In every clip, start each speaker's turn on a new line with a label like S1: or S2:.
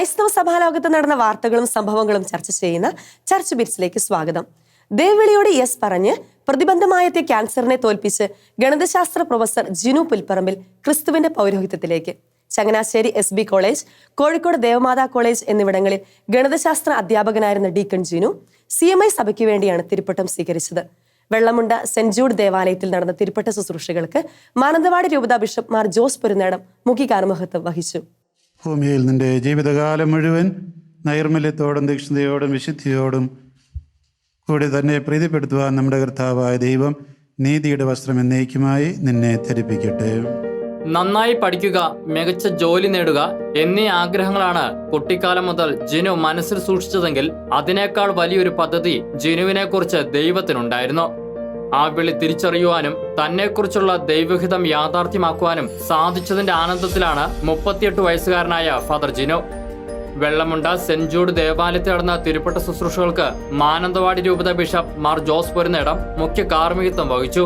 S1: ക്രൈസ്തവ സഭാലോകത്ത് നടന്ന വാർത്തകളും സംഭവങ്ങളും ചർച്ച ചെയ്യുന്ന ചർച്ച് ബിറ്റ്സിലേക്ക് സ്വാഗതം. ദേവിളിയോട് യെസ് പറഞ്ഞ് പ്രതിബന്ധമായെത്തിയ ക്യാൻസറിനെ തോൽപ്പിച്ച് ഗണിതശാസ്ത്ര പ്രൊഫസർ ജിനു പുൽപ്പറമ്പിൽ ക്രിസ്തുവിന്റെ പൗരോഹിത്യത്തിലേക്ക്. Changanassery S B college Kozhikode Devamatha college എന്നിവിടങ്ങളിൽ ഗണിതശാസ്ത്ര അധ്യാപകനായിരുന്ന deacon Jinu C M I സഭയ്ക്ക് വേണ്ടിയാണ് തിരുപ്പട്ടം സ്വീകരിച്ചത്. വെള്ളമുണ്ട സെന്റ് ജൂഡ് ദേവാലയത്തിൽ നടന്ന തിരുപ്പട്ട ശുശ്രൂഷകൾക്ക് മാനന്തവാടി രൂപതാ ബിഷപ്പ് മാർ ജോസ് പുരുന്നേടം മുഖ്യ കാർമ്മഹത്വം വഹിച്ചു.
S2: ഭൂമിയിൽ നിന്റെ ജീവിതകാലം മുഴുവൻ നൈർമല്യത്തോടും തീക്ഷ്ണതയോടും വിശുദ്ധിയോടും കൂടി തന്നെ പ്രീതിപ്പെടുത്തുവാൻ നമ്മുടെ കർത്താവായ ദൈവം നീതിയുടെ വസ്ത്രം എന്നേക്കുമായി നിന്നെ ധരിപ്പിക്കട്ടെ.
S3: നന്നായി പഠിക്കുക മികച്ച ജോലി നേടുക എന്നീ ആഗ്രഹങ്ങളാണ് കുട്ടിക്കാലം മുതൽ ജിനു മനസ്സിൽ സൂക്ഷിച്ചതെങ്കിൽ അതിനേക്കാൾ വലിയൊരു പദ്ധതി ജിനുവിനെ കുറിച്ച് ദൈവത്തിനുണ്ടായിരുന്നു. ആ വിളി തിരിച്ചറിയുവാനും തന്നെക്കുറിച്ചുള്ള ദൈവഹിതം യാഥാർത്ഥ്യമാക്കുവാനും സാധിച്ചതിന്റെ ആനന്ദത്തിലാണ് മുപ്പത്തിയെട്ട് വയസ്സുകാരനായ father Jino. Vellamunda saint Jude ദേവാലയത്തിൽ നടന്ന തിരുപ്പട്ട ശുശ്രൂഷകൾക്ക് മാനന്തവാടി രൂപത ബിഷപ്പ് മാർ ജോസ് പൊരുന്നേടം മുഖ്യ കാർമ്മികത്വം വഹിച്ചു.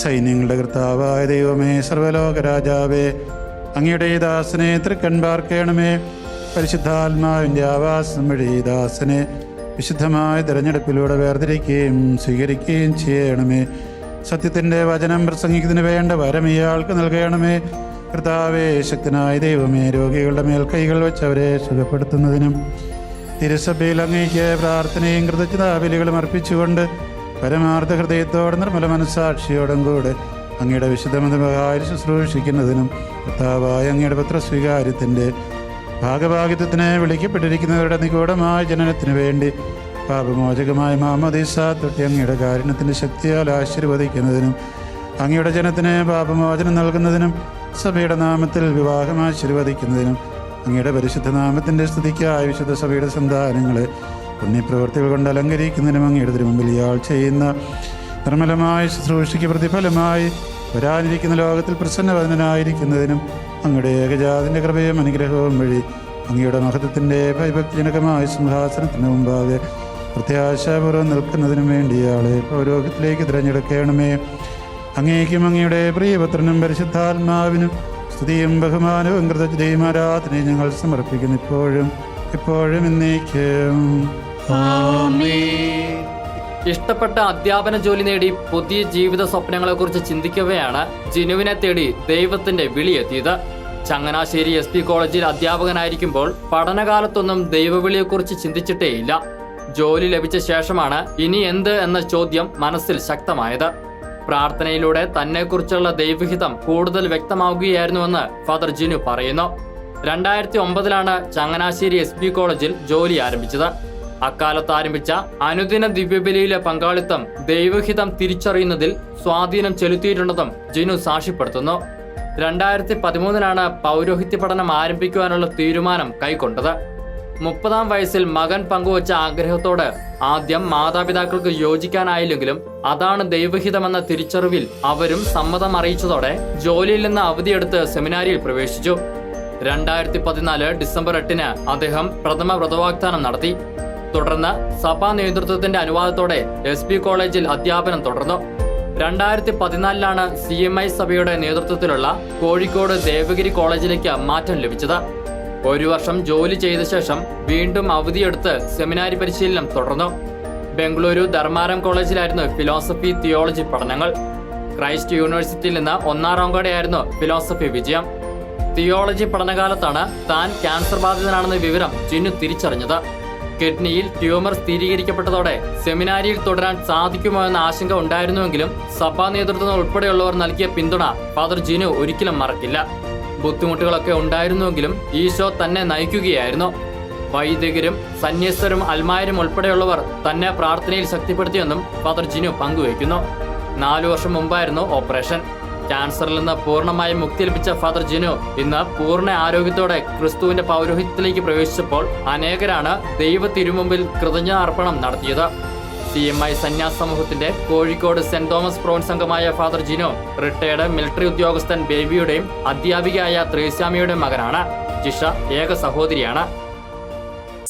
S2: സൈന്യങ്ങളുടെ കർത്താവായ ദൈവമേ സർവലോക രാജാവേ അങ്ങയുടെ ദാസനെ തൃക്കൺ പാർക്കണമേ പരിശുദ്ധാത്മാവിന്റെ ആവാസം വഴി ദാസനെ വിശുദ്ധമായ തിരഞ്ഞെടുപ്പിലൂടെ വേർതിരിക്കുകയും സ്വീകരിക്കുകയും ചെയ്യണമേ. സത്യത്തിന്റെ വചനം പ്രസംഗിക്കുന്നതിന് വേണ്ട വരം ഇയാൾക്ക് നൽകണമേ. കർത്താവേ ശക്തനായ ദൈവമേ രോഗികളുടെ മേൽ കൈകൾ വെച്ച് അവരെ സുഖപ്പെടുത്തുന്നതിനും തിരുസഭയിൽ അങ്ങേക്ക് പ്രാർത്ഥനയും കൃതജ്ഞതാബലികളും അർപ്പിച്ചുകൊണ്ട് പരമാർത്ഥ ഹൃദയത്തോടെ നിർമ്മല മനസ്സാക്ഷിയോടും കൂടെ അങ്ങയുടെ വിശുദ്ധമതമകാരി ശുശ്രൂഷിക്കുന്നതിനും കർത്താവായ അങ്ങയുടെ പത്രസ്വീകാര്യത്തിന്റെ ഭാഗഭാഗിത്വത്തിന് വിളിക്കപ്പെട്ടിരിക്കുന്നവരുടെ നിഗൂഢമായ ജനനത്തിനു വേണ്ടി പാപമോചകമായ മാമദീസ തൊട്ടി അങ്ങയുടെ കാരുണ്യത്തിന്റെ ശക്തിയാൽ ആശീർവദിക്കുന്നതിനും അങ്ങയുടെ ജനത്തിന് പാപമോചനം നൽകുന്നതിനും സഭയുടെ നാമത്തിൽ വിവാഹം ആശീർവദിക്കുന്നതിനും അങ്ങയുടെ പരിശുദ്ധ നാമത്തിന്റെ സ്തുതിക്കായ വിശുദ്ധ സഭയുടെ സന്താനങ്ങളെ പുണ്യപ്രവൃത്തികൾ കൊണ്ട് അലങ്കരിക്കുന്നതിനും അങ്ങയുടെ തിരുമുമ്പിൽ ഇയാൾ ചെയ്യുന്ന നിർമ്മലമായ ശുശ്രൂഷയ്ക്ക് പ്രതിഫലമായി വരാനിരിക്കുന്ന ലോകത്തിൽ പ്രസന്നവദനായിരിക്കുന്നതിനും അങ്ങയുടെ ഏകജാതിന്റെ കൃപയും അനുഗ്രഹവും വഴി അങ്ങയുടെ മഹത്വത്തിന്റെ ഭയഭക്തിജനകമായ സിംഹാസനത്തിന് മുമ്പാകെ പ്രത്യാശാപൂർവം നിൽക്കുന്നതിനും വേണ്ടി പൗരോഹിത്തിലേക്ക് തിരഞ്ഞെടുക്കണമേ. അങ്ങേക്കും അങ്ങയുടെ പ്രിയപുത്രനും പരിശുദ്ധാത്മാവിനും സ്തുതിയും ബഹുമാനവും കൃതജ്ഞയും ആരാധനയും ഞങ്ങൾ സമർപ്പിക്കുന്നു ഇപ്പോഴും ഇപ്പോഴും എന്നേക്കും.
S3: ഇഷ്ടപ്പെട്ട അധ്യാപന ജോലി നേടി പുതിയ ജീവിത സ്വപ്നങ്ങളെക്കുറിച്ച് ചിന്തിക്കവെയാണ് ജിനുവിനെ തേടി ദൈവത്തിന്റെ വിളിയെത്തിയത്. ചങ്ങനാശ്ശേരി എസ് പി കോളേജിൽ അധ്യാപകനായിരിക്കുമ്പോൾ പഠനകാലത്തൊന്നും ദൈവവിളിയെക്കുറിച്ച് ചിന്തിച്ചിട്ടേയില്ല. ജോലി ലഭിച്ച ശേഷമാണ് ഇനി എന്ത് എന്ന ചോദ്യം മനസ്സിൽ ശക്തമായത്. പ്രാർത്ഥനയിലൂടെ തന്നെക്കുറിച്ചുള്ള ദൈവഹിതം കൂടുതൽ വ്യക്തമാവുകയായിരുന്നുവെന്ന് ഫാദർ ജിനു പറയുന്നു. രണ്ടായിരത്തി ഒമ്പതിലാണ് ചങ്ങനാശ്ശേരി എസ് കോളേജിൽ ജോലി ആരംഭിച്ചത്. അക്കാലത്ത് ആരംഭിച്ച അനുദിന ദിവ്യബലിയിലെ പങ്കാളിത്തം ദൈവഹിതം തിരിച്ചറിയുന്നതിൽ സ്വാധീനം ചെലുത്തിയിട്ടുണ്ടെന്നും ജിനു സാക്ഷ്യപ്പെടുത്തുന്നു. രണ്ടായിരത്തി പതിമൂന്നിലാണ് പൗരോഹിത്യ പഠനം ആരംഭിക്കുവാനുള്ള തീരുമാനം കൈക്കൊണ്ടത്. മുപ്പതാം വയസ്സിൽ മകൻ പങ്കുവച്ച ആഗ്രഹത്തോട് ആദ്യം മാതാപിതാക്കൾക്ക് യോജിക്കാനായില്ലെങ്കിലും അതാണ് ദൈവഹിതമെന്ന തിരിച്ചറിവിൽ അവരും സമ്മതം അറിയിച്ചതോടെ ജോലിയിൽ നിന്ന് അവധിയെടുത്ത് സെമിനാരിയിൽ പ്രവേശിച്ചു. രണ്ടായിരത്തി പതിനാല് ഡിസംബർ എട്ടിന് അദ്ദേഹം പ്രഥമ വ്രതവാഗ്ദാനം നടത്തി. തുടർന്ന് സഭാ നേതൃത്വത്തിന്റെ അനുവാദത്തോടെ എസ് പി കോളേജിൽ അധ്യാപനം തുടർന്നു. രണ്ടായിരത്തി പതിനാലിലാണ് സി എം ഐ സഭയുടെ നേതൃത്വത്തിലുള്ള കോഴിക്കോട് ദേവഗിരി കോളേജിലേക്ക് മാറ്റം ലഭിച്ചത്. ഒരു വർഷം ജോലി ചെയ്ത ശേഷം വീണ്ടും അവധിയെടുത്ത് സെമിനാരി പരിശീലനം തുടർന്നു. ബംഗളൂരു ധർമാരം കോളേജിലായിരുന്നു ഫിലോസഫി തിയോളജി പഠനങ്ങൾ. ക്രൈസ്റ്റ് യൂണിവേഴ്സിറ്റിയിൽ നിന്ന് ഒന്നാം റോങ്കോടെയായിരുന്നു ഫിലോസഫി വിജയം. തിയോളജി പഠനകാലത്താണ് താൻ ക്യാൻസർ ബാധിതനാണെന്ന വിവരം ജിന്നു തിരിച്ചറിഞ്ഞത്. കിഡ്നിയിൽ ട്യൂമർ സ്ഥിരീകരിക്കപ്പെട്ടതോടെ സെമിനാരിയിൽ തുടരാൻ സാധിക്കുമോ എന്ന ആശങ്ക ഉണ്ടായിരുന്നുവെങ്കിലും സഭാ നേതൃത്വം ഉൾപ്പെടെയുള്ളവർ നൽകിയ പിന്തുണ ഫാദർ ജിനു ഒരിക്കലും മറക്കില്ല. ബുദ്ധിമുട്ടുകളൊക്കെ ഉണ്ടായിരുന്നുവെങ്കിലും ഈശോ തന്നെ നയിക്കുകയായിരുന്നു. വൈദികരും സന്യസ്തരും അൽമായരും ഉൾപ്പെടെയുള്ളവർ തന്നെ പ്രാർത്ഥനയിൽ ശക്തിപ്പെടുത്തിയെന്നും ഫാദർ ജിനു പങ്കുവയ്ക്കുന്നു. നാലു വർഷം മുമ്പായിരുന്നു ഓപ്പറേഷൻ. ക്യാൻസറിൽ നിന്ന് പൂർണമായും മുക്തി ലഭിച്ച ഫാദർ ജിനു ഇന്ന് പൂർണ ആരോഗ്യത്തോടെ ക്രിസ്തുവിന്റെ പൗരോഹിത്യത്തിലേക്ക് പ്രവേശിച്ചപ്പോൾ അനേകരാണ് ദൈവ തിരുമുമ്പിൽ കൃതജ്ഞാർപ്പണം നടത്തിയത്. സി എം ഐ സന്യാസ സമൂഹത്തിന്റെ കോഴിക്കോട് സെന്റ് തോമസ് പ്രോൺസ് അംഗമായ ഫാദർ ജിനോ റിട്ടയർഡ് മിലിറ്ററി ഉദ്യോഗസ്ഥൻ ബേബിയുടെയും അധ്യാപികയായ ത്രേസ്വാമിയുടെ മകനാണ്. ജിഷ ഏക സഹോദരിയാണ്.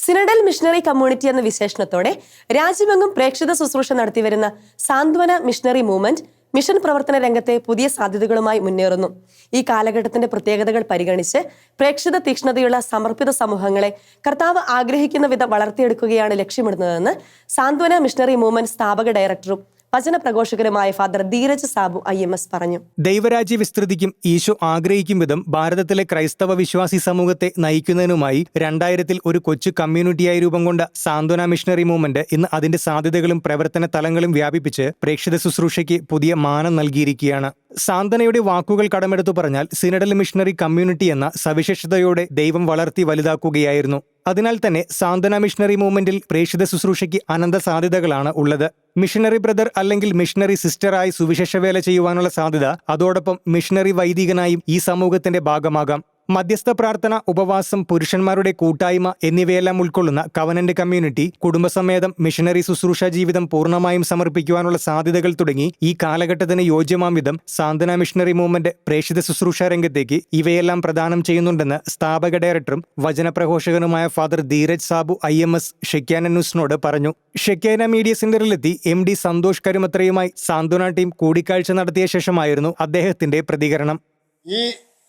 S1: സിനഡൽ മിഷണറി കമ്മ്യൂണിറ്റി എന്ന വിശേഷണത്തോടെ രാജ്യമെങ്ങും പ്രേക്ഷിത ശുശ്രൂഷ നടത്തിവരുന്ന സാന്ത്വന മിഷണറി മൂവ്മെന്റ് മിഷൻ പ്രവർത്തന രംഗത്തെ പുതിയ സാധ്യതകളുമായി മുന്നേറുന്നു. ഈ കാലഘട്ടത്തിന്റെ പ്രത്യേകതകൾ പരിഗണിച്ച് പ്രേക്ഷിത തീക്ഷ്ണതയുള്ള സമർപ്പിത സമൂഹങ്ങളെ കർത്താവ് ആഗ്രഹിക്കുന്ന വിധം വളർത്തിയെടുക്കുകയാണ് ലക്ഷ്യമിടുന്നതെന്ന് സാന്ത്വന മിഷണറി മൂവ്മെന്റ് സ്ഥാപക ഡയറക്ടറും വചന പ്രഘോഷകരുമായ father Dheeraj Sabu I M S പറഞ്ഞു.
S4: ദൈവരാജ്യ വിസ്തൃതിക്കും ഈശോ ആഗ്രഹിക്കും വിധം ഭാരതത്തിലെ ക്രൈസ്തവ വിശ്വാസി സമൂഹത്തെ നയിക്കുന്നതിനുമായി രണ്ടായിരത്തിൽ ഒരു കൊച്ചു കമ്മ്യൂണിറ്റിയായി രൂപം കൊണ്ട സാന്ത്വന മിഷണറി മൂവ്മെന്റ് ഇന്ന് അതിന്റെ സാധ്യതകളും പ്രവർത്തന തലങ്ങളും വ്യാപിപ്പിച്ച് പ്രേക്ഷിത ശുശ്രൂഷയ്ക്ക് പുതിയ മാനം നൽകിയിരിക്കുകയാണ്. സാന്ത്വനയുടെ വാക്കുകൾ കടമെടുത്തു പറഞ്ഞാൽ സിനഡൽ മിഷണറി കമ്മ്യൂണിറ്റി എന്ന സവിശേഷതയോടെ ദൈവം വളർത്തി വലുതാക്കുകയായിരുന്നു. അതിനാൽ തന്നെ സാന്ത്വന മിഷണറി മൂവ്മെന്റിൽ പ്രേക്ഷിത ശുശ്രൂഷയ്ക്ക് അനന്ത സാധ്യതകളാണ് ഉള്ളത്. മിഷണറി ബ്രദർ അല്ലെങ്കിൽ മിഷണറി സിസ്റ്ററായി സുവിശേഷ വേല ചെയ്യുവാനുള്ള സാധ്യത അതോടൊപ്പം മിഷണറി വൈദികനായും ഈ സമൂഹത്തിന്റെ ഭാഗമാകാം. മധ്യസ്ഥ പ്രാർത്ഥന ഉപവാസം പുരുഷന്മാരുടെ കൂട്ടായ്മ എന്നിവയെല്ലാം ഉൾക്കൊള്ളുന്ന കവനന്റ് കമ്മ്യൂണിറ്റി കുടുംബസമേതം മിഷനറി ശുശ്രൂഷ ജീവിതം പൂർണമായും സമർപ്പിക്കുവാനുള്ള സാധ്യതകൾ തുടങ്ങി ഈ കാലഘട്ടത്തിന് യോജ്യമാം വിധം സാന്ത്വന മിഷണറി മൂവ്മെന്റ് പ്രേക്ഷിത ശുശ്രൂഷ രംഗത്തേക്ക് ഇവയെല്ലാം പ്രദാനം ചെയ്യുന്നുണ്ടെന്ന് സ്ഥാപക ഡയറക്ടറും വചനപ്രഘോഷകനുമായ father Dheeraj Sabu I M S Shekinah ന്യൂസിനോട് പറഞ്ഞു. ഷെക്യാന മീഡിയ സെന്ററിലെത്തി എം ഡി സന്തോഷ് കരുമത്രയുമായി സാന്ത്വന ടീം കൂടിക്കാഴ്ച നടത്തിയ ശേഷമായിരുന്നു അദ്ദേഹത്തിന്റെ പ്രതികരണം.
S5: ഈ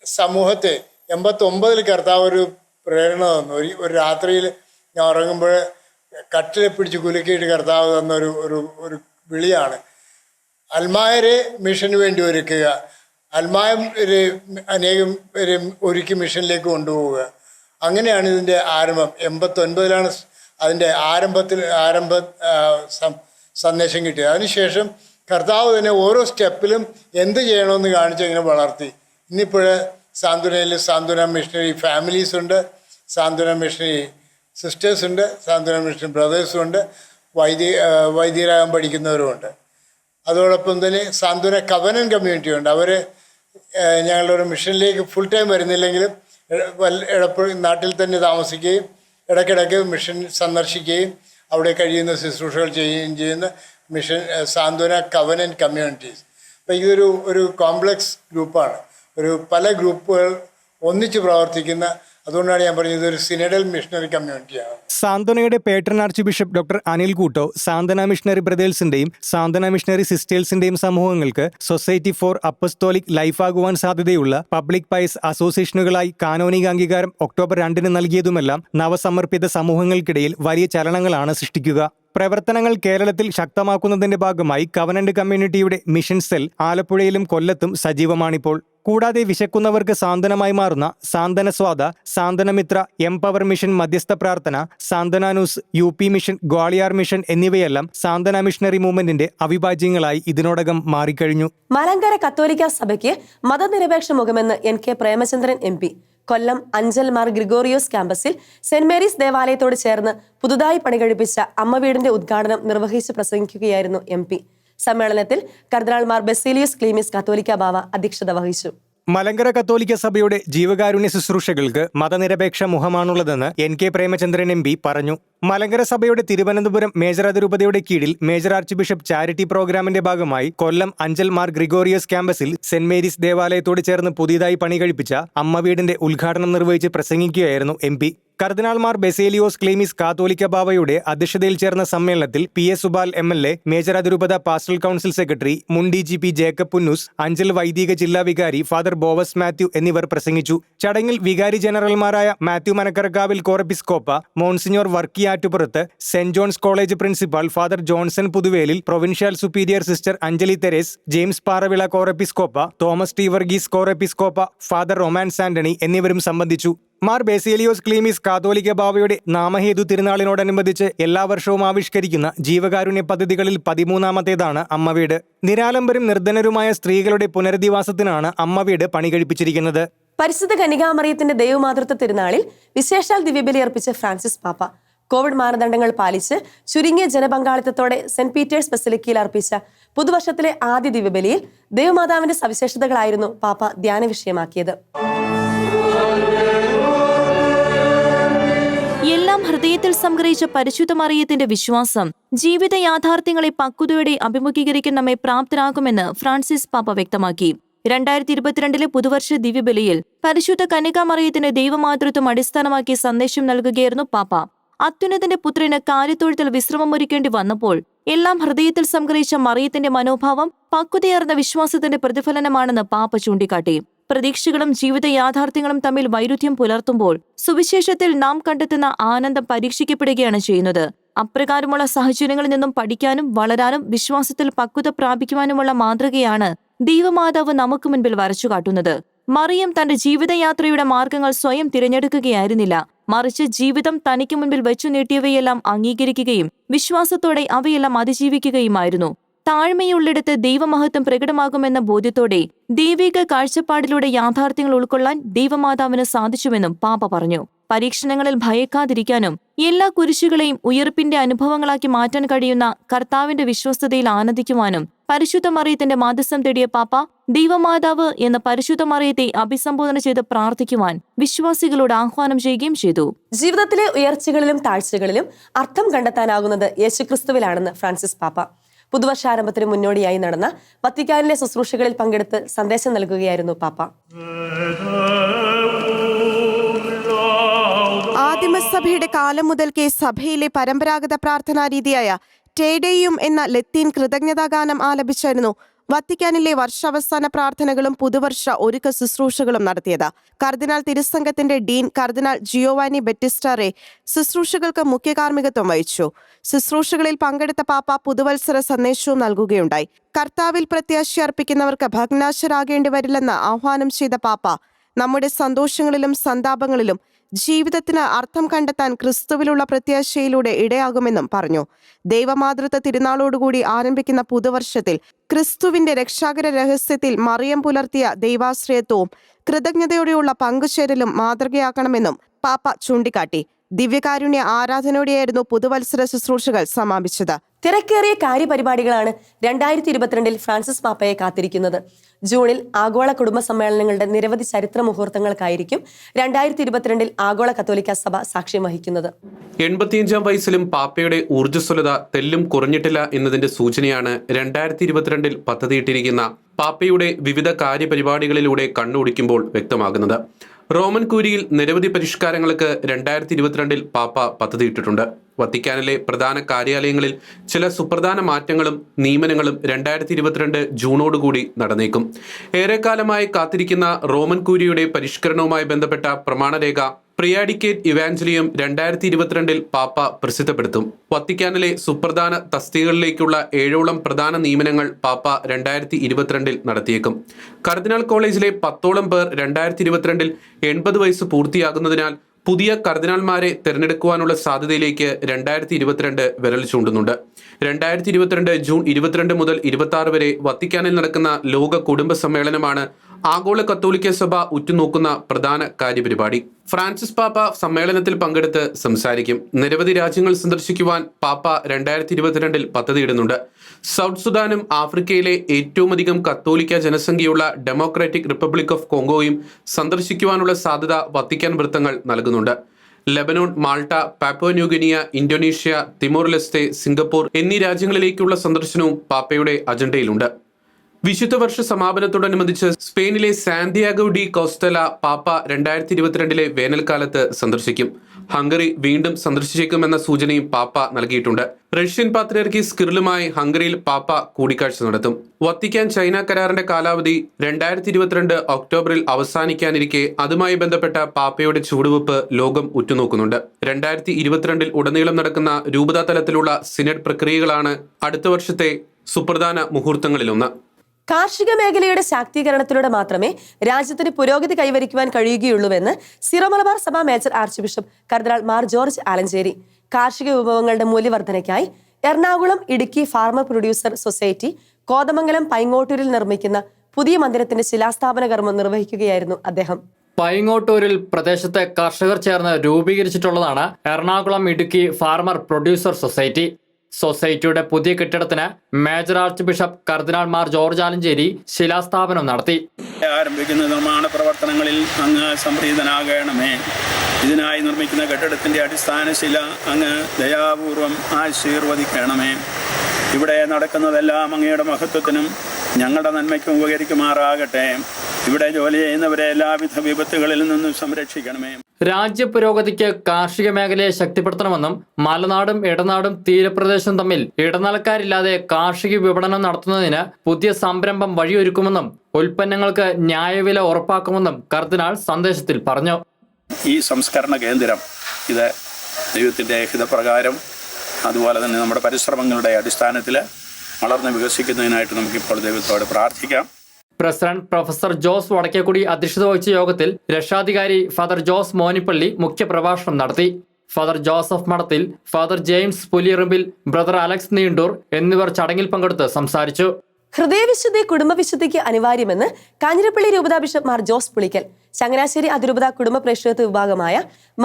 S5: സമൂഹത്തെ എൺപത്തൊമ്പതിൽ കർത്താവ് ഒരു പ്രേരണ തന്നു. ഒരു ഒരു രാത്രിയിൽ ഞാൻ ഉറങ്ങുമ്പോൾ കട്ടിലെ പിടിച്ച് കുലുക്കിയിട്ട് കർത്താവ് തന്ന ഒരു ഒരു ഒരു വിളിയാണ്. അൽമായരെ മിഷന് വേണ്ടി ഒരുക്കുക. അൽമായം ഒരു അനേകം പേരെ ഒരുക്കി മിഷനിലേക്ക് കൊണ്ടുപോവുക. അങ്ങനെയാണ് ഇതിന്റെ ആരംഭം. എൺപത്തൊൻപതിലാണ് അതിന്റെ ആരംഭത്തിൽ ആരംഭ സന്ദേശം കിട്ടിയത്. അതിനുശേഷം കർത്താവ് തന്നെ ഓരോ സ്റ്റെപ്പിലും എന്ത് ചെയ്യണമെന്ന് കാണിച്ച് ഇങ്ങനെ വളർത്തി. ഇന്നിപ്പോൾ സാന്ത്വനയിൽ സാന്ത്വന മിഷണറി ഫാമിലീസ് ഉണ്ട് സാന്ത്വന മിഷണറി സിസ്റ്റേഴ്സ് ഉണ്ട് സാന്ത്വന മിഷണറി ബ്രദേഴ്സും ഉണ്ട് വൈദ്യ ആ, പഠിക്കുന്നവരും ഉണ്ട്. അതോടൊപ്പം തന്നെ സാന്ത്വന കവനൻ കമ്മ്യൂണിറ്റി ഉണ്ട്. അവർ ഞങ്ങളുടെ ഒരു മിഷനിലേക്ക് ഫുൾ ടൈം വരുന്നില്ലെങ്കിലും ഇടപ്പോഴും നാട്ടിൽ തന്നെ താമസിക്കുകയും ഇടയ്ക്കിടയ്ക്ക് മിഷൻ സന്ദർശിക്കുകയും അവിടെ കഴിയുന്ന ശുശ്രൂഷകൾ ചെയ്യുകയും ചെയ്യുന്ന മിഷൻ സാന്ത്വന കവനൻ കമ്മ്യൂണിറ്റീസ് അപ്പോൾ ഇതൊരു ഒരു കോംപ്ലക്സ് ഗ്രൂപ്പാണ്. ഒരു പല ഗ്രൂപ്പുകൾ ഒന്നിച്ച് പ്രവർത്തിക്കുന്ന അതുകൊണ്ടാണ് ഞാൻ പറഞ്ഞത് ഒരു സിനഡൽ മിഷണറി കമ്മ്യൂണിറ്റിയാണ്.
S4: സാന്ത്വനയുടെ patron archbishop doctor Anil Couto Santhwana missionary ബ്രദേഴ്സിന്റെയും Santhwana missionary സിസ്റ്റേഴ്സിന്റെയും സമൂഹങ്ങൾക്ക് സൊസൈറ്റി ഫോർ അപ്പസ്തോലിക് ലൈഫാകുവാൻ സാധ്യതയുള്ള പബ്ലിക് പൈസ് അസോസിയേഷനുകളായി കാനോനിക അംഗീകാരം ഒക്ടോബർ രണ്ടിന് നൽകിയതുമെല്ലാം നവസമർപ്പിത സമൂഹങ്ങൾക്കിടയിൽ വലിയ ചലനങ്ങളാണ് സൃഷ്ടിക്കുക. പ്രവർത്തനങ്ങൾ കേരളത്തിൽ ശക്തമാക്കുന്നതിന്റെ ഭാഗമായി കവനന്റ് കമ്മ്യൂണിറ്റിയുടെ മിഷൻ സെൽ ആലപ്പുഴയിലും കൊല്ലത്തും സജീവമാണിപ്പോൾ. കൂടാതെ വിശക്കുന്നവർക്ക് സാന്ത്വനമായി മാറുന്ന സാന്ത്വനസ്വാദ സാന്ത്വനമിത്ര എംപവർ മിഷൻ മധ്യസ്ഥ പ്രാർത്ഥന സാന്ത്വനാനൂസ് U P mission Gwalior mission എന്നിവയെല്ലാം സാന്ത്വന മിഷണറി മൂവ്മെന്റിന്റെ അവിഭാജ്യങ്ങളായി ഇതിനോടകം മാറിക്കഴിഞ്ഞു.
S1: മലങ്കര കത്തോലിക്ക സഭയ്ക്ക് മതനിരപേക്ഷ മുഖമെന്ന് N K Premachandran M P. Kollam Anchal Mar Gregorios ക്യാമ്പസിൽ സെന്റ് മേരീസ് ദേവാലയത്തോട് ചേർന്ന് പുതുതായി പണികഴിപ്പിച്ച അമ്മ വീടിന്റെ ഉദ്ഘാടനം നിർവഹിച്ച് പ്രസംഗിക്കുകയായിരുന്നു എം സമ്മേളനത്തിൽ കർദിനാൾ മാർ ബെസീലിയസ് ക്ലീമിസ് കത്തോലിക്ക ബാവ അധ്യക്ഷത വഹിച്ചു.
S4: മലങ്കര കത്തോലിക്ക സഭയുടെ ജീവകാരുണ്യ ശുശ്രൂഷകൾക്ക് മതനിരപേക്ഷ മുഖമാണുള്ളതെന്ന് N K Premachandran M P പറഞ്ഞു. മലങ്കര സഭയുടെ തിരുവനന്തപുരം മേജർ അതിരൂപതയുടെ കീഴിൽ മേജർ ആർച്ച് ബിഷപ്പ് ചാരിറ്റി പ്രോഗ്രാമിന്റെ ഭാഗമായി കൊല്ലം അഞ്ചൽ മാർ ഗ്രിഗോറിയസ് ക്യാമ്പസിൽ സെന്റ് മേരീസ് ദേവാലയത്തോട് ചേർന്ന് പുതിയതായി പണി കഴിപ്പിച്ച അമ്മ വീടിന്റെ ഉദ്ഘാടനം നിർവഹിച്ച് പ്രസംഗിക്കുകയായിരുന്നു എം കർദിനാൾമാർ ബെസേലിയോസ് ക്ലീമിസ് കാതോലിക്ക ബാവയുടെ അധ്യക്ഷതയിൽ ചേർന്ന സമ്മേളനത്തിൽ P S Subal M L A major അതിരൂപത പാസ്റ്റൽ കൗൺസിൽ സെക്രട്ടറി മുൻ D G P Jacob Punnoose Anchal വൈദിക ജില്ലാ വികാരി ഫാദർ ബോവസ് മാത്യു എന്നിവർ പ്രസംഗിച്ചു. ചടങ്ങിൽ വികാരി ജനറൽമാരായ Mathew Manakkarakavil Corepiscopa monsignor Varkey Attupurath saint John's college principal father Johnson Puthuvelil provincial superior sister Anjali Therese James Paravila Corepiscopa Thomas T Varghese കോറപ്പിസ്കോപ്പ ഫാദർ റൊമാൻസ് ആന്റണി എന്നിവരും സംബന്ധിച്ചു. മാർ ബേസിലിയോസ് ക്ലീമിസ് കാതോലിക ബാവയുടെ നാമഹേതു തിരുനാളിനോടനുബന്ധിച്ച് എല്ലാ വർഷവും ആവിഷ്കരിക്കുന്ന ജീവകാരുണ്യ പദ്ധതികളിൽ പതിമൂന്നാമത്തേതാണ് അമ്മവീട് നിരാലംബരും നിർധനരുമായ സ്ത്രീകളുടെ പുനരധിവാസത്തിനാണ് അമ്മവീട് പണി കഴിപ്പിച്ചിരിക്കുന്നത്
S1: പരിശുദ്ധ കനികാമറിയത്തിന്റെ ദൈവമാതൃത്വ തിരുനാളിൽ വിശേഷാൽ ദിവ്യബലി അർപ്പിച്ച ഫ്രാൻസിസ് പാപ്പ. കോവിഡ് മാനദണ്ഡങ്ങൾ പാലിച്ച് ചുരുങ്ങിയ ജനപങ്കാളിത്തത്തോടെ സെന്റ് പീറ്റേഴ്സ് ബസിലിക്കയിൽ അർപ്പിച്ച പുതുവർഷത്തിലെ ആദ്യ ദിവ്യബലിയിൽ ദൈവമാതാവിന്റെ സവിശേഷതകളായിരുന്നു പാപ്പ ധ്യാന വിഷയമാക്കിയത്
S6: ഹൃദയത്തിൽ സംഗ്രഹിച്ച പരിശുദ്ധ മറിയത്തിന്റെ വിശ്വാസം ജീവിത യാഥാർത്ഥ്യങ്ങളെ പക്വതയോടെ അഭിമുഖീകരിക്കാൻ നമ്മെ പ്രാപ്തരാകുമെന്ന് ഫ്രാൻസിസ് പാപ്പ വ്യക്തമാക്കി. രണ്ടായിരത്തി ഇരുപത്തിരണ്ടിലെ പുതുവർഷ ദിവ്യബലിയിൽ പരിശുദ്ധ കന്യകാമറിയത്തിന്റെ ദൈവമാതൃത്വം അടിസ്ഥാനമാക്കി സന്ദേശം നൽകുകയായിരുന്നു പാപ്പ. അത്യുന്നതന്റെ പുത്രന് കാര്യത്തൊഴുത്തിൽ വിശ്രമമൊരുക്കേണ്ടി വന്നപ്പോൾ എല്ലാം ഹൃദയത്തിൽ സംഗ്രഹിച്ച മറിയത്തിന്റെ മനോഭാവം പക്വതയേർന്ന വിശ്വാസത്തിന്റെ പ്രതിഫലനമാണെന്ന് പാപ്പ ചൂണ്ടിക്കാട്ടി. പ്രതീക്ഷകളും ജീവിത യാഥാർത്ഥ്യങ്ങളും തമ്മിൽ വൈരുദ്ധ്യം പുലർത്തുമ്പോൾ സുവിശേഷത്തിൽ നാം കണ്ടെത്തുന്ന ആനന്ദം പരീക്ഷിക്കപ്പെടുകയാണ് ചെയ്യുന്നത്. അപ്രകാരമുള്ള സാഹചര്യങ്ങളിൽ നിന്നും പഠിക്കാനും വളരാനും വിശ്വാസത്തിൽ പക്വത പ്രാപിക്കുവാനുമുള്ള മാതൃകയാണ് ദൈവമാതാവ് നമുക്ക് മുൻപിൽ വരച്ചു കാട്ടുന്നത്. മറിയം തന്റെ ജീവിതയാത്രയുടെ മാർഗങ്ങൾ സ്വയം തിരഞ്ഞെടുക്കുകയായിരുന്നില്ല. മറിച്ച് ജീവിതം തനിക്ക് മുൻപിൽ വെച്ചു നീട്ടിയവയെല്ലാം അംഗീകരിക്കുകയും വിശ്വാസത്തോടെ അവയെല്ലാം അതിജീവിക്കുകയുമായിരുന്നു. താഴ്മയുള്ളിടത്ത് ദൈവമഹത്വം പ്രകടമാകുമെന്ന ബോധ്യത്തോടെ ദൈവിക കാഴ്ചപ്പാടിലൂടെ യാഥാർത്ഥ്യങ്ങൾ ഉൾക്കൊള്ളാൻ ദൈവമാതാവിന് സാധിച്ചുവെന്നും പാപ്പ പറഞ്ഞു. പരീക്ഷണങ്ങളിൽ ഭയക്കാതിരിക്കാനും എല്ലാ കുരിശുകളെയും ഉയർപ്പിന്റെ അനുഭവങ്ങളാക്കി മാറ്റാൻ കഴിയുന്ന കർത്താവിന്റെ വിശ്വസ്തതയിൽ ആനന്ദിക്കുവാനും പരിശുദ്ധ മറിയത്തിന്റെ മാധ്യസ്ഥം തേടിയ പാപ്പ ദൈവമാതാവ് എന്ന പരിശുദ്ധ മറിയത്തെ അഭിസംബോധന ചെയ്ത് പ്രാർത്ഥിക്കുവാൻ വിശ്വാസികളോട് ആഹ്വാനം ചെയ്യുകയും ചെയ്തു.
S1: ജീവിതത്തിലെ ഉയർച്ചകളിലും താഴ്ചകളിലും അർത്ഥം കണ്ടെത്താനാകുന്നത് യേശുക്രിസ്തുവിലാണെന്ന് ഫ്രാൻസിസ് പാപ്പ പുതുവർഷാരംഭത്തിന് മുന്നോടിയായി നടന്ന വത്തിക്കാനിലെ ശുശ്രൂഷകളിൽ പങ്കെടുത്ത് സന്ദേശം നൽകുകയായിരുന്നു പാപ്പ.
S7: ആദിമസഭയുടെ കാലം മുതൽക്കേ സഭയിലെ പരമ്പരാഗത പ്രാർത്ഥനാ രീതിയായ ടേഡേയും എന്ന ലത്തീൻ കൃതജ്ഞതാഗാനം ആലപിച്ചായിരുന്നു വത്തിക്കാനിലെ വർഷാവസാന പ്രാർത്ഥനകളും പുതുവർഷ ഒരുക്ക ശുശ്രൂഷകളും നടത്തിയത്. കർദിനാൾ തിരുസംഘത്തിന്റെ ഡീൻ കർദിനാൾ ജിയോവാനി ബെറ്റിസ്റ്റാറെ ശുശ്രൂഷകൾക്ക് മുഖ്യ കാർമ്മികത്വം വഹിച്ചു. ശുശ്രൂഷകളിൽ പങ്കെടുത്ത പാപ്പ പുതുവത്സര സന്ദേശവും നൽകുകയുണ്ടായി. കർത്താവിൽ പ്രത്യാശ അർപ്പിക്കുന്നവർക്ക് ഭഗ്നാശരാകേണ്ടി വരില്ലെന്ന് ആഹ്വാനം ചെയ്ത പാപ്പ നമ്മുടെ സന്തോഷങ്ങളിലും സന്താപങ്ങളിലും ജീവിതത്തിന് അർത്ഥം കണ്ടെത്താൻ ക്രിസ്തുവിലുള്ള പ്രത്യാശയിലൂടെ ഇടയാകുമെന്നും പറഞ്ഞു. ദൈവമാതൃത്വ തിരുനാളോടുകൂടി ആരംഭിക്കുന്ന പുതുവർഷത്തിൽ ക്രിസ്തുവിന്റെ രക്ഷാകര രഹസ്യത്തിൽ മറിയം പുലർത്തിയ ദൈവാശ്രയത്വവും കൃതജ്ഞതയോടെയുള്ള പങ്കുചേരലും മാതൃകയാക്കണമെന്നും പാപ്പ ചൂണ്ടിക്കാട്ടി. ദിവ്യകാരുണ്യ ആരാധനയോടെയായിരുന്നു പുതുവത്സര ശുശ്രൂഷകൾ സമാപിച്ചത്.
S1: തിരക്കേറിയ കാര്യപരിപാടികളാണ് രണ്ടായിരത്തി ഇരുപത്തിരണ്ടിൽ ഫ്രാൻസിസ് പാപ്പയെ കാത്തിരിക്കുന്നത്. ജൂണിൽ ആഗോള കുടുംബ സമ്മേളനങ്ങളുടെ നിരവധി ചരിത്ര മുഹൂർത്തങ്ങൾക്കായിരിക്കും രണ്ടായിരത്തി ഇരുപത്തിരണ്ടിൽ ആഗോള കത്തോലിക്ക സഭ സാക്ഷ്യം വഹിക്കുന്നത്.
S8: എൺപത്തിയഞ്ചാം വയസ്സിലും പാപ്പയുടെ ഊർജസ്വലത തെല്ലും കുറഞ്ഞിട്ടില്ല എന്നതിന്റെ സൂചനയാണ് രണ്ടായിരത്തി ഇരുപത്തിരണ്ടിൽ പദ്ധതിയിട്ടിരിക്കുന്ന പാപ്പയുടെ വിവിധ കാര്യപരിപാടികളിലൂടെ കണ്ണോടിക്കുമ്പോൾ വ്യക്തമാകുന്നത്. റോമൻ കൂരിയിൽ നിരവധി പരിഷ്കാരങ്ങൾക്ക് രണ്ടായിരത്തി ഇരുപത്തിരണ്ടിൽ പാപ്പ പദ്ധതിയിട്ടിട്ടുണ്ട്. വത്തിക്കാനിലെ പ്രധാന കാര്യാലയങ്ങളിൽ ചില സുപ്രധാന മാറ്റങ്ങളും നിയമനങ്ങളും രണ്ടായിരത്തി ഇരുപത്തിരണ്ട് ജൂണോടുകൂടി നടന്നേക്കും. ഏറെക്കാലമായി കാത്തിരിക്കുന്ന റോമൻ കൂരിയുടെ പരിഷ്കരണവുമായി ബന്ധപ്പെട്ട പ്രമാണരേഖ പ്രിയാഡിക്കേറ്റ് ഇവാഞ്ചലിയം രണ്ടായിരത്തി ഇരുപത്തിരണ്ടിൽ പാപ്പ പ്രസിദ്ധപ്പെടുത്തും. വത്തിക്കാനിലെ സുപ്രധാന തസ്തികകളിലേക്കുള്ള ഏഴോളം പ്രധാന നിയമനങ്ങൾ പാപ്പ രണ്ടായിരത്തി ഇരുപത്തിരണ്ടിൽ നടത്തിയേക്കും. കർദിനാൾ കോളേജിലെ പത്തോളം പേർ രണ്ടായിരത്തി ഇരുപത്തിരണ്ടിൽ എൺപത് വയസ്സ് പൂർത്തിയാകുന്നതിനാൽ പുതിയ കർദിനാൾമാരെ തിരഞ്ഞെടുക്കുവാനുള്ള സാധ്യതയിലേക്ക് രണ്ടായിരത്തി ഇരുപത്തിരണ്ട് വിരൽ ചൂണ്ടുന്നുണ്ട്. രണ്ടായിരത്തി ഇരുപത്തിരണ്ട് ജൂൺ ഇരുപത്തിരണ്ട് മുതൽ ഇരുപത്തി ആറ് വരെ വത്തിക്കാനിൽ നടക്കുന്ന ലോക കുടുംബ സമ്മേളനമാണ് ആഗോള കത്തോലിക്ക സഭ ഉറ്റുനോക്കുന്ന പ്രധാന കാര്യപരിപാടി. ഫ്രാൻസിസ് പാപ്പ സമ്മേളനത്തിൽ പങ്കെടുത്ത് സംസാരിക്കും. നിരവധി രാജ്യങ്ങൾ സന്ദർശിക്കുവാൻ പാപ്പ രണ്ടായിരത്തി ഇരുപത്തിരണ്ടിൽ പദ്ധതിയിടുന്നുണ്ട് സൗത്ത് സുഡാനും ആഫ്രിക്കയിലെ ഏറ്റവും അധികം കത്തോലിക്ക ജനസംഖ്യയുള്ള ഡെമോക്രാറ്റിക് റിപ്പബ്ലിക് ഓഫ് കോങ്കോയും സന്ദർശിക്കുവാനുള്ള സാധ്യത വത്തിക്കാൻ വൃത്തങ്ങൾ നൽകുന്നുണ്ട്. Lebanon Malta Papua New Guinea Indonesia Timor Leste Singapore എന്നീ രാജ്യങ്ങളിലേക്കുള്ള സന്ദർശനവും പാപ്പയുടെ അജണ്ടയിലുണ്ട്. വിശുദ്ധ വർഷ സമാപനത്തോടനുബന്ധിച്ച് സ്പെയിനിലെ സാന്തിയാഗോ ഡി കോസ്റ്റല പാപ്പ രണ്ടായിരത്തി ഇരുപത്തിരണ്ടിലെ വേനൽക്കാലത്ത് സന്ദർശിക്കും. ഹംഗറി വീണ്ടും സന്ദർശിച്ചേക്കുമെന്ന സൂചനയും പാപ്പ നൽകിയിട്ടുണ്ട്. റഷ്യൻ പാത്രിയർക്കി സ്കിറിലുമായി ഹംഗറിയിൽ പാപ്പ കൂടിക്കാഴ്ച നടത്തും. വത്തിക്കാൻ ചൈന കരാറിന്റെ കാലാവധി രണ്ടായിരത്തി ഇരുപത്തിരണ്ട് ഒക്ടോബറിൽ അവസാനിക്കാനിരിക്കെ അതുമായി ബന്ധപ്പെട്ട പാപ്പയുടെ ചുവടുവെപ്പ് ലോകം ഉറ്റുനോക്കുന്നുണ്ട്. രണ്ടായിരത്തി ഇരുപത്തിരണ്ടിൽ ഉടനീളം നടക്കുന്ന രൂപതാ തലത്തിലുള്ള സിനഡ് പ്രക്രിയകളാണ് അടുത്ത വർഷത്തെ സുപ്രധാന മുഹൂർത്തങ്ങളിലൊന്ന്.
S1: കാർഷിക മേഖലയുടെ ശാക്തീകരണത്തിലൂടെ മാത്രമേ രാജ്യത്തിന് പുരോഗതി കൈവരിക്കുവാൻ കഴിയുകയുള്ളൂവെന്ന് സിറോ മലബാർ സഭ major archbishop cardinal Mar George Alencherry. കാർഷിക വിഭവങ്ങളുടെ മൂല്യവർദ്ധനയ്ക്കായി Ernakulam Idukki farmer producer society Kothamangalam പൈങ്ങോട്ടൂരിൽ നിർമ്മിക്കുന്ന പുതിയ മന്ദിരത്തിന്റെ ശിലാസ്ഥാപന കർമ്മം നിർവഹിക്കുകയായിരുന്നു അദ്ദേഹം.
S3: പൈങ്ങോട്ടൂരിൽ പ്രദേശത്തെ കർഷകർ ചേർന്ന് രൂപീകരിച്ചിട്ടുള്ളതാണ് Ernakulam Idukki farmer producer society. സൊസൈറ്റിയുടെ പുതിയ കെട്ടിടത്തിന് major archbishop cardinal Mar George Alencherry ശിലാസ്ഥാപനം നടത്തി.
S9: ആരംഭിക്കുന്ന നിർമ്മാണ പ്രവർത്തനങ്ങളിൽ അങ്ങ് സംപ്രീതനാകണമേ. ഇതിനായി നിർമ്മിക്കുന്ന കെട്ടിടത്തിന്റെ അടിസ്ഥാന ശില അങ്ങ് ദയാപൂർവം ആശീർവദിക്കണമേ. ഇവിടെ നടക്കുന്നതെല്ലാം അങ്ങയുടെ മഹത്വത്തിനും ഞങ്ങളുടെ നന്മയ്ക്കും ഉപകരിക്കുമാറാകട്ടെ. ഇവിടെ ജോലി ചെയ്യുന്നവരെ എല്ലാവിധ വിപത്തുകളിൽ നിന്നും സംരക്ഷിക്കണമേ.
S3: രാജ്യപുരോഗതിക്ക് കാർഷിക മേഖലയെ ശക്തിപ്പെടുത്തണമെന്നും മലനാടും ഇടനാടും തീരപ്രദേശവും തമ്മിൽ ഇടനിലക്കാരില്ലാതെ കാർഷിക വിപണനം നടത്തുന്നതിന് പുതിയ സംരംഭം വഴിയൊരുക്കുമെന്നും ഉൽപ്പന്നങ്ങൾക്ക് ന്യായവില ഉറപ്പാക്കുമെന്നും കർദിനാൾ സന്ദേശത്തിൽ പറഞ്ഞു.
S9: ഈ സംസ്കരണ കേന്ദ്രം ഇത് ദൈവത്തിന്റെ ഹിതപ്രകാരം അതുപോലെ തന്നെ നമ്മുടെ പരിശ്രമങ്ങളുടെ അടിസ്ഥാനത്തിൽ വളർന്ന് വികസിക്കുന്നതിനായിട്ട് നമുക്കിപ്പോൾ ദൈവത്തോട് പ്രാർത്ഥിക്കാം.
S3: പ്രസിഡന്റ് പ്രൊഫസർ ജോസ് വടക്കേക്കുടി അധ്യക്ഷത വഹിച്ച യോഗത്തിൽ രക്ഷാധികാരി ഫാദർ ജോസ് മോനിപ്പള്ളി മുഖ്യപ്രഭാഷണം നടത്തി. Father Joseph Madathil father James Puliyurumbil brother Alex Neendoor എന്നിവർ ചടങ്ങിൽ പങ്കെടുത്ത് സംസാരിച്ചു.
S1: ഹൃദയവിശുദ്ധി കുടുംബവിശുദ്ധിക്ക് അനിവാര്യമെന്ന് കാഞ്ഞിരപ്പള്ളി രൂപതാ ബിഷപ്പ് മാർ ജോസ് പുളിക്കൽ. ചങ്ങനാശ്ശേരി അതിരൂപത കുടുംബ പ്രേക്ഷകത്വ വിഭാഗമായ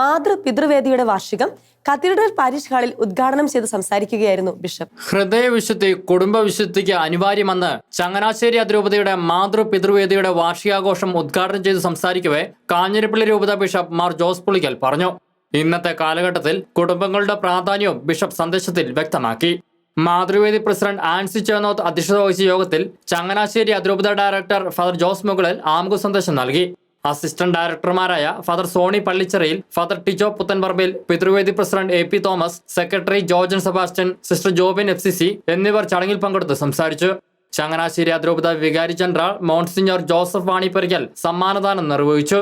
S1: മാതൃപിതൃവേദിയുടെ വാർഷികം കത്തീഡ്രൽ പാരിഷ് ഹാളിൽ ഉദ്ഘാടനം ചെയ്ത് സംസാരിക്കുകയായിരുന്നു ബിഷപ്പ്.
S3: ഹൃദയ വിശുദ്ധി കുടുംബ കുടുംബവിശുദ്ധിക്ക് അനിവാര്യമെന്ന് ചങ്ങനാശ്ശേരി അതിരൂപതയുടെ മാതൃപിതൃവേദിയുടെ വാർഷികാഘോഷം ഉദ്ഘാടനം ചെയ്ത് സംസാരിക്കവേ കാഞ്ഞിരപ്പള്ളി രൂപത ബിഷപ്പ് മാർ ജോസ് പുളിക്കൽ പറഞ്ഞു. ഇന്നത്തെ കാലഘട്ടത്തിൽ കുടുംബങ്ങളുടെ പ്രാധാന്യവും ബിഷപ്പ് സന്ദേശത്തിൽ വ്യക്തമാക്കി. മാതൃവേദി പ്രസിഡന്റ് ആൻസി ചേർന്നോത്ത് അധ്യക്ഷത വഹിച്ച യോഗത്തിൽ ചങ്ങനാശ്ശേരി അതിരൂപത ഡയറക്ടർ ഫാദർ ജോസ് മുകളിൽ ആമുഖ സന്ദേശം നൽകി. അസിസ്റ്റന്റ് ഡയറക്ടർമാരായ father Sony Pallichirayil father Tijo Puthenparambil പിതൃവേദി president A P Thomas secretary Jorjan Sebastian sister Jobin F C C എന്നിവർ ചടങ്ങിൽ പങ്കെടുത്ത് സംസാരിച്ചു. ചങ്ങനാശ്ശേരി അതിരൂപത വികാരി ജനറൽ മോൺസിഞ്ഞോർ ജോസഫ് വാണിപ്പരിക്കൽ സമ്മാനദാനം നിർവഹിച്ചു.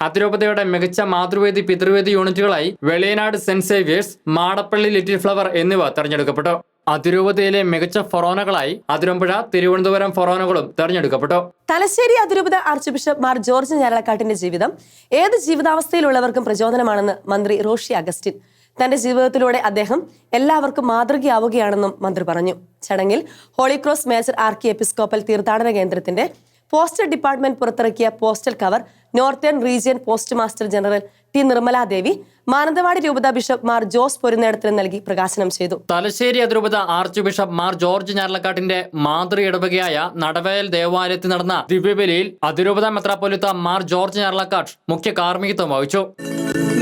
S3: അതിരൂപതയുടെ മികച്ച Mathruvedi പിതൃവേദി യൂണിറ്റുകളായി Veliyanad saint Xavier's Madappally little flower എന്നിവ തെരഞ്ഞെടുക്കപ്പെട്ടു. അതിരൂപതയിലെ മികച്ച ഫൊറോനകളായി അതിരമ്പുഴ തിരുവനന്തപുരം ഫൊറോനകളും തെരഞ്ഞെടുക്കപ്പെട്ടു.
S1: തലശ്ശേരി അതിരൂപത ആർച്ച് ബിഷപ്പ് മാർ ജോർജ് ഞാരളക്കാട്ടിന്റെ ജീവിതം. ഏത് ജീവിതാവസ്ഥയിലുള്ളവർക്കും പ്രചോദനമാണെന്ന് മന്ത്രി റോഷി അഗസ്റ്റിൻ. തന്റെ ജീവിതത്തിലൂടെ അദ്ദേഹം എല്ലാവർക്കും മാതൃകയാവുകയാണെന്നും മന്ത്രി പറഞ്ഞു. ചടങ്ങിൽ ഹോളിക്രോസ് മേജർ ആർക്കി എപ്പിസ്കോപ്പൽ തീർത്ഥാടന കേന്ദ്രത്തിന്റെ പോസ്റ്റൽ ഡിപ്പാർട്ട്മെന്റ് പുറത്തിറക്കിയ postal cover northern region post master general T Nirmaladevi Mananthavady രൂപത ബിഷപ്പ് മാർ ജോസ് പൊരുന്നേടത്തിന് നൽകി പ്രകാശനം ചെയ്തു.
S3: തലശ്ശേരി അതിരൂപത ആർച്ച് ബിഷപ്പ് മാർ ജോർജ് ഞാർലക്കാട്ടിന്റെ മാതൃ ഇടവകയായ നടവയൽ ദേവാലയത്തിൽ നടന്ന ദിവ്യബലിയിൽ അതിരൂപത മെത്രാപ്പൊലിത്ത മാർ ജോർജ് ഞാർലക്കാട്ട് മുഖ്യ കാർമ്മികത്വം വഹിച്ചു.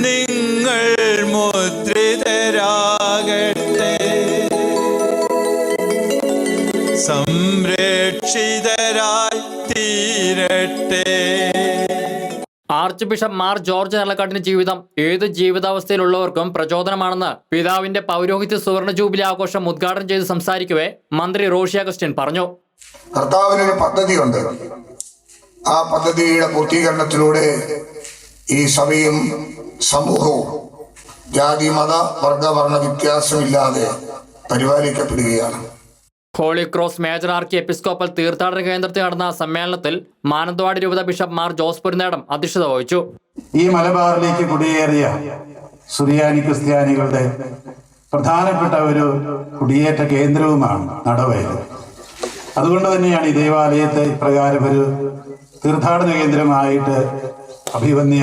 S10: നിങ്ങൾ മുദ്രിതരാകട്ടെ. സംരക്ഷിതരായി തീരട്ടെ
S3: ആർച്ച് ബിഷപ്പ് മാർ ജോർജ് നല്ലക്കാട്ടിന്റെ ജീവിതം ഏത് ജീവിതാവസ്ഥയിലുള്ളവർക്കും പ്രചോദനമാണെന്ന് പിതാവിന്റെ പൗരോഹിത്യ സുവർണ ജൂബിലി ആഘോഷം ഉദ്ഘാടനം ചെയ്ത് സംസാരിക്കവേ മന്ത്രി റോഷി അഗസ്റ്റിൻ പറഞ്ഞു.
S11: കർത്താവിനൊരു പദ്ധതിയുണ്ട് ആ പദ്ധതിയുടെ പൂർത്തീകരണത്തിലൂടെ ഈ സഭയും സമൂഹവും ജാതി മത വർഗ വർണ വ്യത്യാസമില്ലാതെ പരിപാലിക്കപ്പെടുകയാണ്.
S3: Holy cross major archiepiscopal തീർത്ഥാടന കേന്ദ്രത്തിൽ നടന്ന സമ്മേളനത്തിൽ മാനന്തവാടി രൂപത ബിഷപ്പ് മാർ ജോസ് പുരുന്നേടം അധ്യക്ഷത വഹിച്ചു.
S2: ഈ മലബാറിലേക്ക് കുടിയേറിയ സുറിയാനി ക്രിസ്ത്യാനികളുടെ പ്രധാനപ്പെട്ട ഒരു കുടിയേറ്റ കേന്ദ്രവുമാണ് നടവയൽ. അതുകൊണ്ട് തന്നെയാണ് ഈ ദേവാലയത്തെ ഇപ്രകാരം ഒരു തീർത്ഥാടന കേന്ദ്രമായിട്ട് അഭിവന്യ